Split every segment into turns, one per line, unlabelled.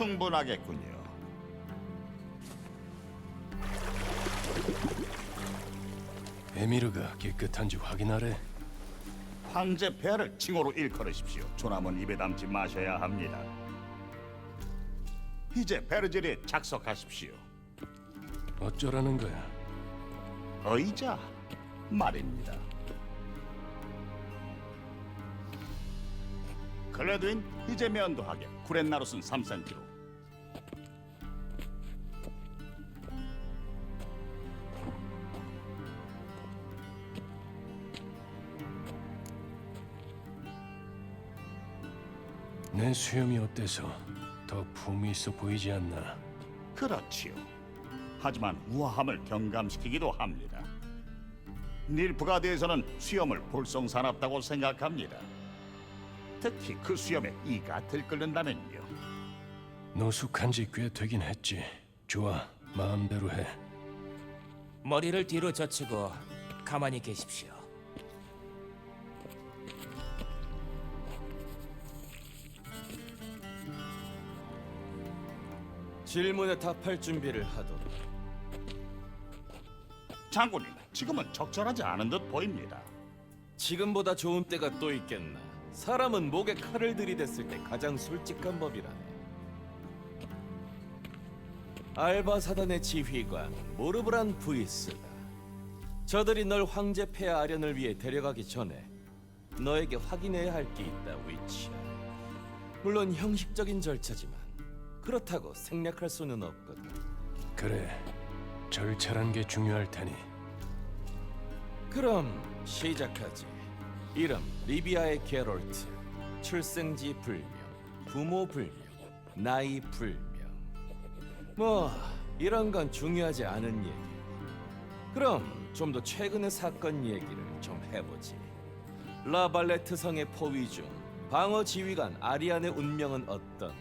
충분하겠군요.
에미르가 깨끗한지 확인하래.
황제 폐하를 칭호로 일컬으십시오. 조남은 입에 담지 마셔야 합니다. 이제 베르젤에 작석하십시오.
어쩌라는 거야?
의자 말입니다. 클레드인 이제 면도하게 구렛나룻은 3cm로
내 수염이 어때서 더 품이 있어 보이지 않나?
그렇지요. 하지만 우아함을 경감시키기도 합니다. 닐프가 대해서는 수염을 볼썽사납다고 생각합니다. 특히 그 수염에 이가 들끓는다면요.
노숙한 지 꽤 되긴 했지. 좋아, 마음대로 해.
머리를 뒤로 젖히고 가만히 계십시오.
질문에 답할 준비를 하도록.
장군님, 지금은 적절하지 않은 듯 보입니다.
지금보다 좋은 때가 또 있겠나? 사람은 목에 칼을 들이댔을 때 가장 솔직한 법이라네. 알바 사단의 지휘관 모르브란 부이스다. 저들이 널 황제 폐하 아련을 위해 데려가기 전에 너에게 확인해야 할 게 있다, 위치야. 물론 형식적인 절차지만 그렇다고 생략할 수는 없거든.
그래, 절차란 게 중요할 테니.
그럼 시작하지. 이름 리비아의 게롤트. 출생지 불명, 부모 불명, 나이 불명. 뭐 이런 건 중요하지 않은 얘기. 그럼 좀 더 최근의 사건 얘기를 좀 해보지. 라발레트 성의 포위 중 방어 지휘관 아리안의 운명은 어떤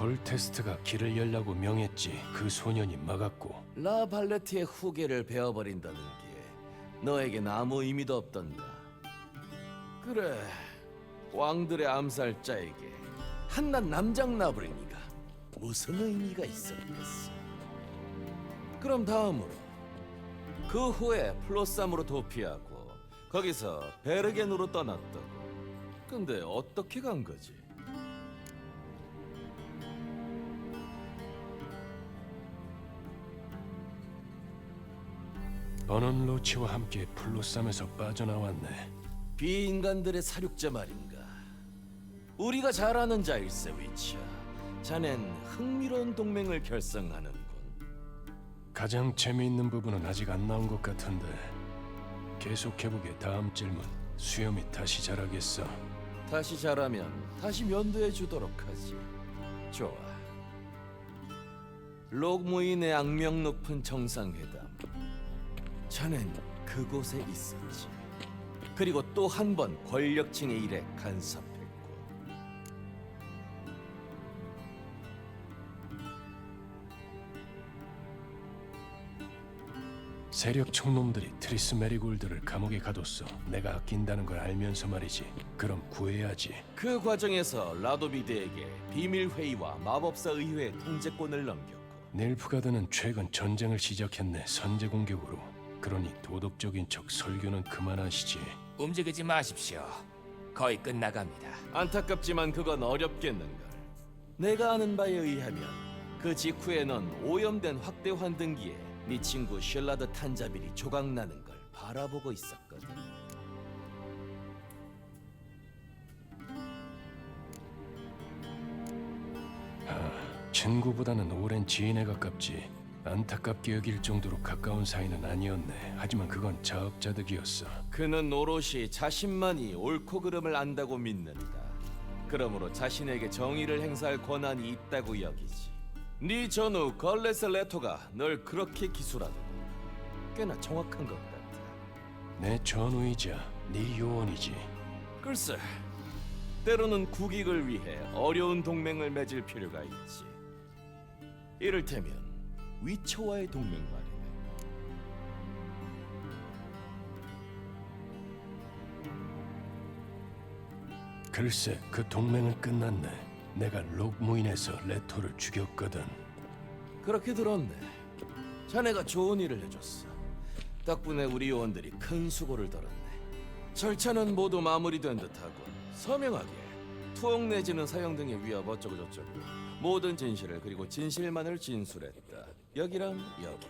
가?
볼테스트가 길을 열라고 명했지. 그 소년이 막았고.
라발레트의 후계를 베어버린다는 게 너에겐 아무 의미도 없던가. 그래, 왕들의 암살자에게 한낱 남장 나부리니가 무슨 의미가 있었겠어? 그럼 다음으로 그 후에 플로삼으로 도피하고 거기서 베르겐으로 떠났다고. 근데 어떻게 간 거지?
버넌 로치와 함께 플로쌈에서 빠져나왔네.
비인간들의 사륙자 말인가. 우리가 잘 아는 자일세 위치야. 자넨 흥미로운 동맹을 결성하는군.
가장 재미있는 부분은 아직 안 나온 것 같은데. 계속해보게 다음 질문. 수염이 다시 자라겠어.
다시 자라면 다시 면도해 주도록 하지. 좋아. 록무인의 악명 높은 정상회담. 자넨 그곳에 있었지. 그리고 또 한 번 권력층의 일에 간섭했고.
세력 총놈들이 트리스 메리골드를 감옥에 가뒀어. 내가 아낀다는 걸 알면서 말이지. 그럼 구해야지.
그 과정에서 라도비드에게 비밀 회의와 마법사 의회의 통제권을 넘겼고
닐프가드는 최근 전쟁을 시작했네. 선제 공격으로. 그러니 도덕적인 척 설교는 그만하시지.
움직이지 마십시오. 거의 끝나갑니다.
안타깝지만 그건 어렵겠는걸. 내가 아는 바에 의하면 그 직후에 넌 오염된 확대 환등기에 네 친구 쉘라드 탄자빌이 조각나는 걸 바라보고 있었거든.
친구보다는 오랜 지인에 가깝지. 안타깝게 여길 정도로 가까운 사이는 아니었네. 하지만 그건 자업자득이었어.
그는 오롯이 자신만이 옳고 그름을 안다고 믿는다. 그러므로 자신에게 정의를 행사할 권한이 있다고 여기지. 네 전우 걸레스 레토가 널 그렇게 기술하더군. 꽤나 정확한 것 같아.
내 전우이자 네 요원이지.
글쎄, 때로는 국익을 위해 어려운 동맹을 맺을 필요가 있지. 이를테면 위쳐와의 동맹 말이다.
글쎄 그 동맹은 끝났네. 내가 록무인에서 레토를 죽였거든.
그렇게 들었네. 자네가 좋은 일을 해줬어. 덕분에 우리 요원들이 큰 수고를 덜었네. 절차는 모두 마무리된 듯하고 서명하기에 투옥 내지는 사형 등의 위협 어쩌고저쩌고 모든 진실을 그리고 진실만을 진술했다. 여기랑 여기.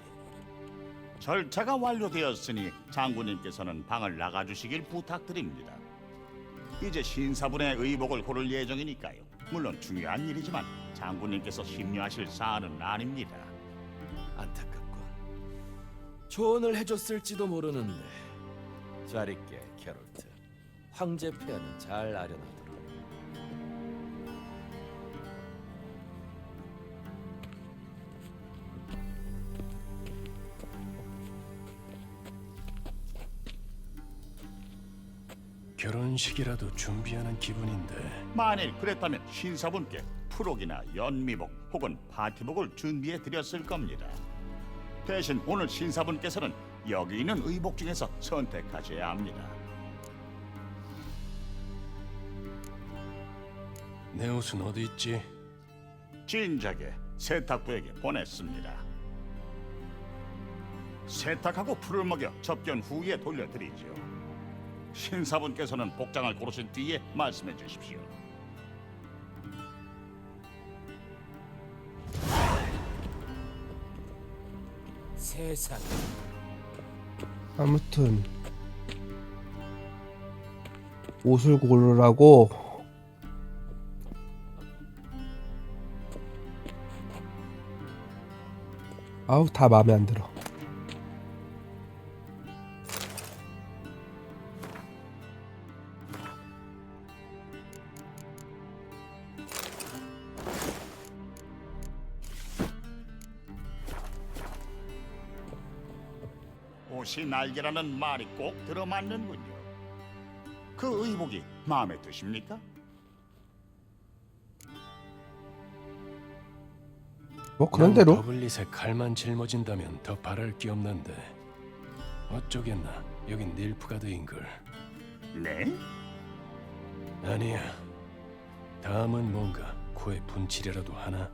절차가 완료되었으니 장군님께서는 방을 나가주시길 부탁드립니다. 이제 신사분의 의복을 고를 예정이니까요. 물론 중요한 일이지만 장군님께서 심려하실 사안은 아닙니다.
안타깝군. 조언을 해줬을지도 모르는데 잘 있게 캐롤트. 황제 폐하는 잘 아련하도
결혼식이라도 준비하는 기분인데
만일 그랬다면 신사분께 프록이나 연미복 혹은 파티복을 준비해 드렸을 겁니다. 대신 오늘 신사분께서는 여기 있는 의복 중에서 선택하셔야 합니다.
내 옷은 어디 있지?
진작에 세탁부에게 보냈습니다. 세탁하고 풀을 먹여 접견 후에 돌려드리죠. 신사분께서는 복장을 고르신 뒤에 말씀해 주십시오.
세상
아무튼 옷을 고르라고 아우 다 마음에 안 들어
옷이 날개라는 말이 꼭 들어맞는군요. 그 의복이 마음에 드십니까?
뭐 그런 대로?
더블릿에 칼만 짊어진다면 더 바랄 게 없는데. 어쩌겠나. 여긴 닐프가드인걸.
네?
아니야. 다음은 뭔가. 코에 분칠이라도 하나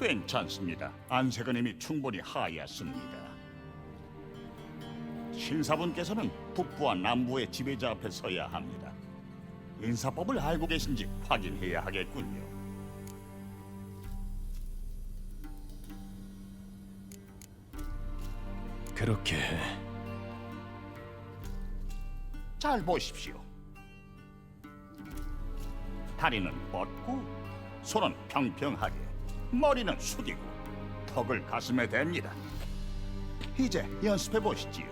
괜찮습니다. 안색은 이미 충분히 하얗습니다. 신사분께서는 북부와 남부의 지배자 앞에 서야 합니다. 인사법을 알고 계신지 확인해야 하겠군요.
그렇게 해
잘 보십시오. 다리는 뻗고 손은 평평하게 머리는 숙이고 턱을 가슴에 댑니다. 이제 연습해 보시지요.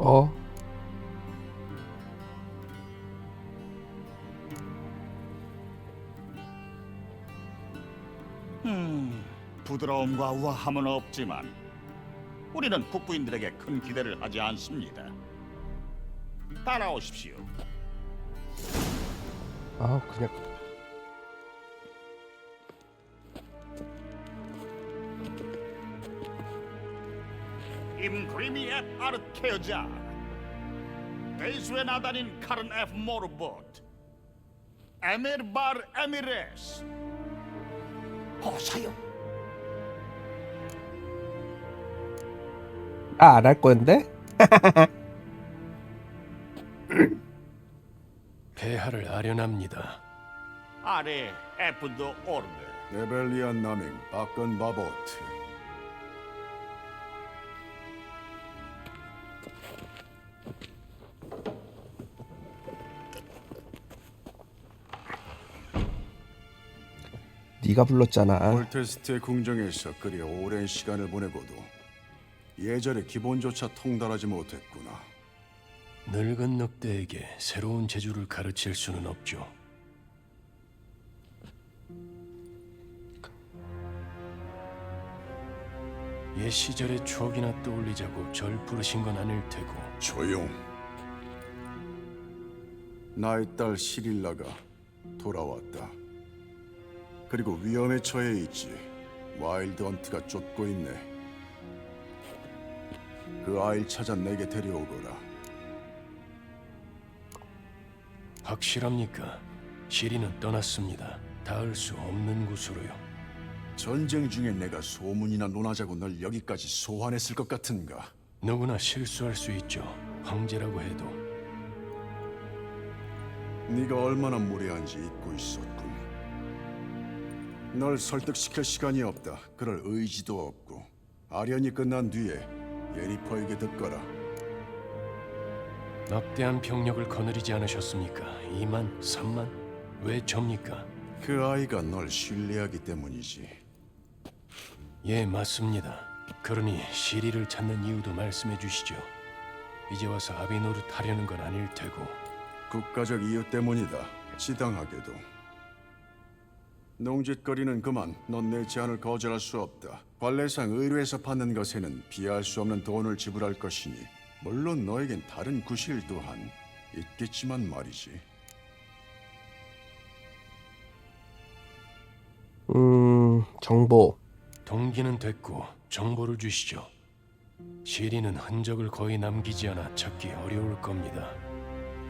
어
음, 부드러움과 우아함은 없지만 우리는 북부인들에게 큰 기대를 하지 않습니다. 따라오십시오.
아우 그냥.
임그리미 앱 아르케어자. 베이스에 나다닌 카른 F 모르보트 에밀 발 에미레스. 어사요
아안 할 건데
폐하를 아련합니다.
아래 에프도 오르드
레벨리안 나밍 바건 바보트.
네가 불렀잖아.
폴테스트의 궁정에서 그리 오랜 시간을 보내고도 예절의 기본조차 통달하지 못했구나
늙은 늑대에게 새로운 재주를 가르칠 수는 없죠. 옛 시절의 추억이나 떠올리자고 절 부르신 건 아닐 테고.
조용. 나의 딸 시릴라가 돌아왔다. 그리고 위험에 처해 있지. 와일드 헌트가 쫓고 있네. 그 아이를 찾아 내게 데려오거라.
확실합니까? 시리는 떠났습니다. 닿을 수 없는 곳으로요.
전쟁 중에 내가 소문이나 논하자고 널 여기까지 소환했을 것 같은가?
누구나 실수할 수 있죠. 황제라고 해도
네가 얼마나 무례한지 잊고 있었군. 널 설득시킬 시간이 없다. 그럴 의지도 없고. 아련이 끝난 뒤에 예니퍼에게 듣거라.
막대한 병력을 거느리지 않으셨습니까? 2만, 3만? 왜 접니까?
그 아이가 널 신뢰하기 때문이지.
예, 맞습니다. 그러니 시리를 찾는 이유도 말씀해 주시죠. 이제 와서 아비 노릇 하려는 건 아닐 테고
국가적 이유 때문이다. 지당하게도. 농짓거리는 그만. 넌 내 제안을 거절할 수 없다. 관례상 의뢰에서 받는 것에는 비할 수 없는 돈을 지불할 것이니 물론 너에겐 다른 구실 또한 있겠지만 말이지.
음, 정보.
동기는 됐고 정보를 주시죠. 시리는 흔적을 거의 남기지 않아 찾기 어려울 겁니다.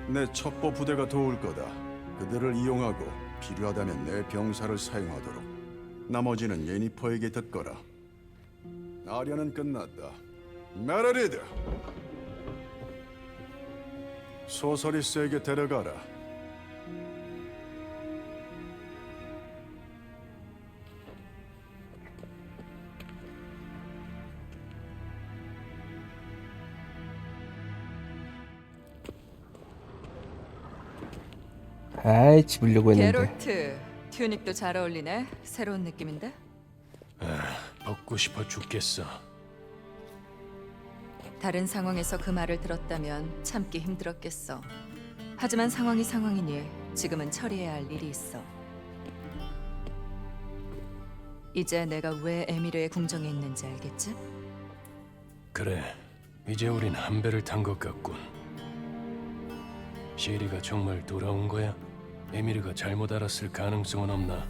내 첩보 부대가 도울 거다. 그들을 이용하고 필요하다면 내 병사를 사용하도록. 나머지는 예니퍼에게 듣거라. 아련은 끝났다. 메르리드! 소서리스에게 데려가라.
아이, 집으려고 했는데.
게롤트 튜닉도 잘 어울리네. 새로운 느낌인데.
벗고 싶어 죽겠어.
다른 상황에서 그 말을 들었다면 참기 힘들었겠어. 하지만 상황이 상황이니 지금은 처리해야 할 일이 있어. 이제 내가 왜 에미르의 궁정에 있는지 알겠지?
그래, 이제 우린 한 배를 탄 것 같군. 시리가 정말 돌아온 거야? 에미르가 잘못 알았을 가능성은 없나?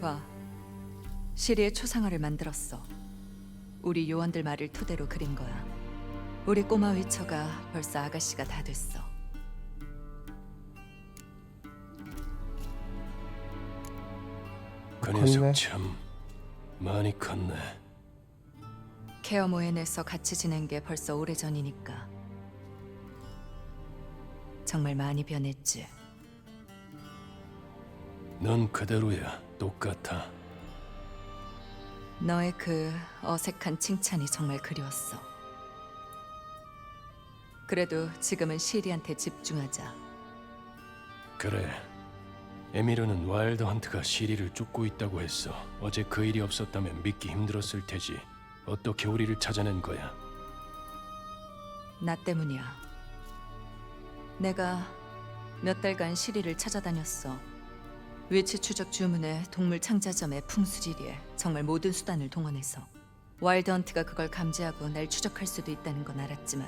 봐. 시리의 초상화를 만들었어. 우리 요원들 말을 토대로 그린 거야. 우리 꼬마 위처가 벌써 아가씨가 다 됐어.
그
컸네.
녀석 참 많이 컸네.
케어 모엔에서 같이 지낸 게 벌써 오래 전이니까. 정말 많이 변했지.
넌 그대로야, 똑같아.
너의 그 어색한 칭찬이 정말 그리웠어. 그래도 지금은 시리한테 집중하자.
그래. 에미르는 와일드 헌트가 시리를 쫓고 있다고 했어. 어제 그 일이 없었다면 믿기 힘들었을 테지. 어떻게 우리를 찾아낸 거야?
나 때문이야. 내가 몇 달간 시리를 찾아다녔어. 위치 추적 주문에 동물 창자점에 풍수지리에 정말 모든 수단을 동원해서 와일드 헌트가 그걸 감지하고 날 추적할 수도 있다는 건 알았지만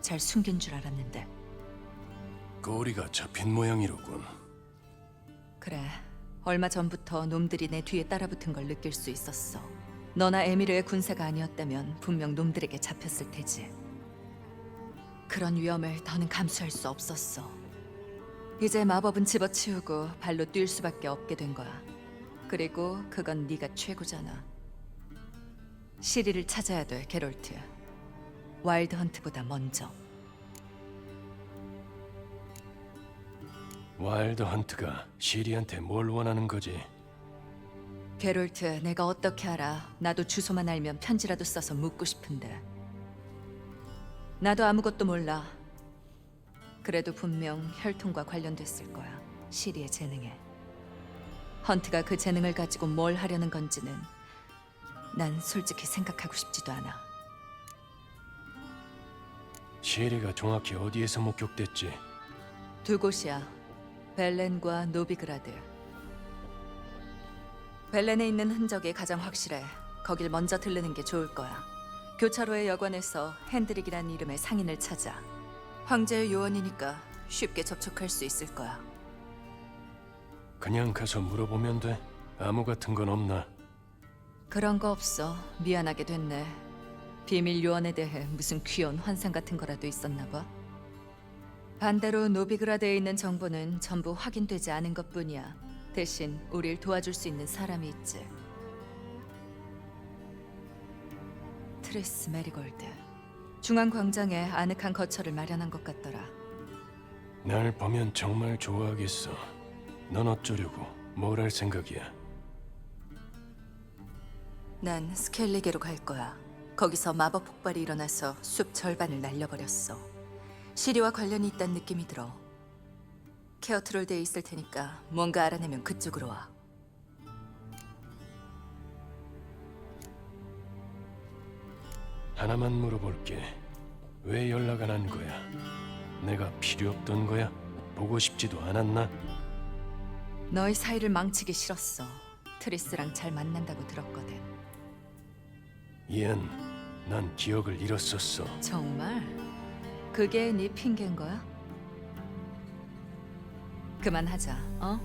잘 숨긴 줄 알았는데.
꼬리가 잡힌 모양이로군.
그래 얼마 전부터 놈들이 내 뒤에 따라붙은 걸 느낄 수 있었어. 너나 에미르의 군사가 아니었다면 분명 놈들에게 잡혔을 테지. 그런 위험을 더는 감수할 수 없었어 이제 마법은 집어치우고 발로 뛸 수밖에 없게 된 거야 그리고 그건 네가 최고잖아 시리를 찾아야 돼 게롤트 와일드 헌트보다 먼저
와일드 헌트가 시리한테 뭘 원하는 거지?
게롤트, 내가 어떻게 알아? 나도 주소만 알면 편지라도 써서 묻고 싶은데. 나도 아무것도 몰라. 그래도 분명 혈통과 관련됐을 거야. 시리의 재능에. 헌트가 그 재능을 가지고 뭘 하려는 건지는 난 솔직히 생각하고 싶지도 않아.
시리가 정확히 어디에서 목격됐지?
두 곳이야. 벨렌과 노비그라드. 벨렌에 있는 흔적이 가장 확실해. 거길 먼저 들르는 게 좋을 거야. 교차로의 여관에서 핸드릭이라는 이름의 상인을 찾아. 황제의 요원이니까 쉽게 접촉할 수 있을 거야.
그냥 가서 물어보면 돼. 아무 같은 건 없나?
그런 거 없어. 미안하게 됐네. 비밀 요원에 대해 무슨 귀여운 환상 같은 거라도 있었나 봐. 반대로 노비그라드에 있는 정보는 전부 확인되지 않은 것뿐이야. 대신 우릴 도와줄 수 있는 사람이 있지. 트레스 메리골드. 중앙 광장에 아늑한 거처를 마련한 것 같더라.
날 보면 정말 좋아하겠어. 넌 어쩌려고? 뭘 할 생각이야?
난 스켈리게로 갈 거야. 거기서 마법 폭발이 일어나서 숲 절반을 날려버렸어. 시리와 관련이 있다는 느낌이 들어. 케어트롤드에 있을 테니까 뭔가 알아내면 그쪽으로 와.
하나만 물어볼게. 왜 연락 안 한 거야? 내가 필요 없던 거야? 보고 싶지도 않았나?
너희 사이를 망치기 싫었어. 트리스랑 잘 만난다고 들었거든.
이안, 난 기억을 잃었었어.
정말? 그게 네 핑계인 거야? 그만하자, 어?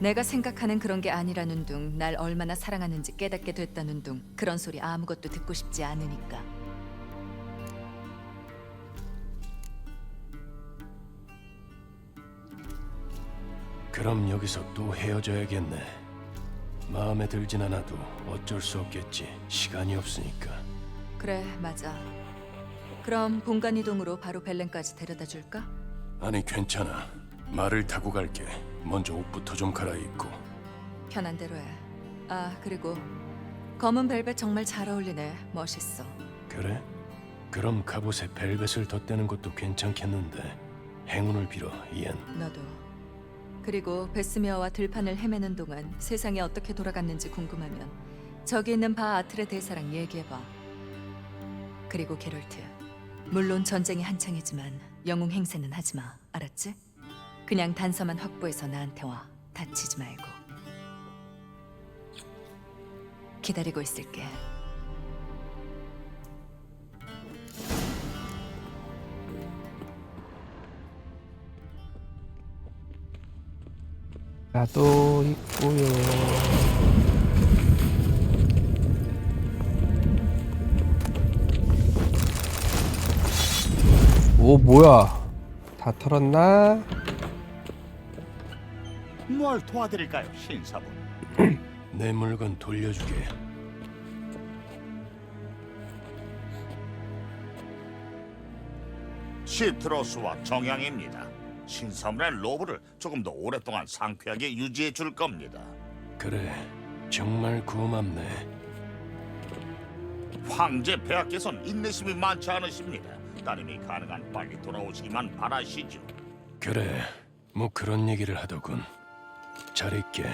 내가 생각하는 그런 게 아니라는 둥, 날 얼마나 사랑하는지 깨닫게 됐다는 둥, 그런 소리 아무것도 듣고 싶지 않으니까.
그럼 여기서 또 헤어져야겠네. 마음에 들진 않아도 어쩔 수 없겠지. 시간이 없으니까.
그래, 맞아. 그럼 공간 이동으로 바로 벨렌까지 데려다 줄까?
아니 괜찮아. 말을 타고 갈게. 먼저 옷부터 좀 갈아입고.
편한 대로 해. 아, 그리고 검은 벨벳 정말 잘 어울리네. 멋있어.
그래? 그럼 갑옷에 벨벳을 덧대는 것도 괜찮겠는데. 행운을 빌어, 이안.
너도. 그리고 베스미어와 들판을 헤매는 동안 세상이 어떻게 돌아갔는지 궁금하면 저기 있는 바 아틀의 대사랑 얘기해봐. 그리고 게롤트. 물론 전쟁이 한창이지만 영웅 행세는 하지 마. 알았지? 그냥 단서만 확보해서 나한테 와. 다치지 말고. 기다리고 있을게.
나도 있고요. 오 뭐야? 다 털었나?
뭘 도와드릴까요, 신사분?
내 물건 돌려주게.
시트로스와 정향입니다. 신사분의 로브를 조금 더 오랫동안 상쾌하게 유지해 줄 겁니다.
그래, 정말 고맙네.
황제 폐하께서는 인내심이 많지 않으십니다. 따님이 가능한 빨리 돌아오시기만 바라시죠.
그래, 뭐 그런 얘기를 하더군. 잘 있게.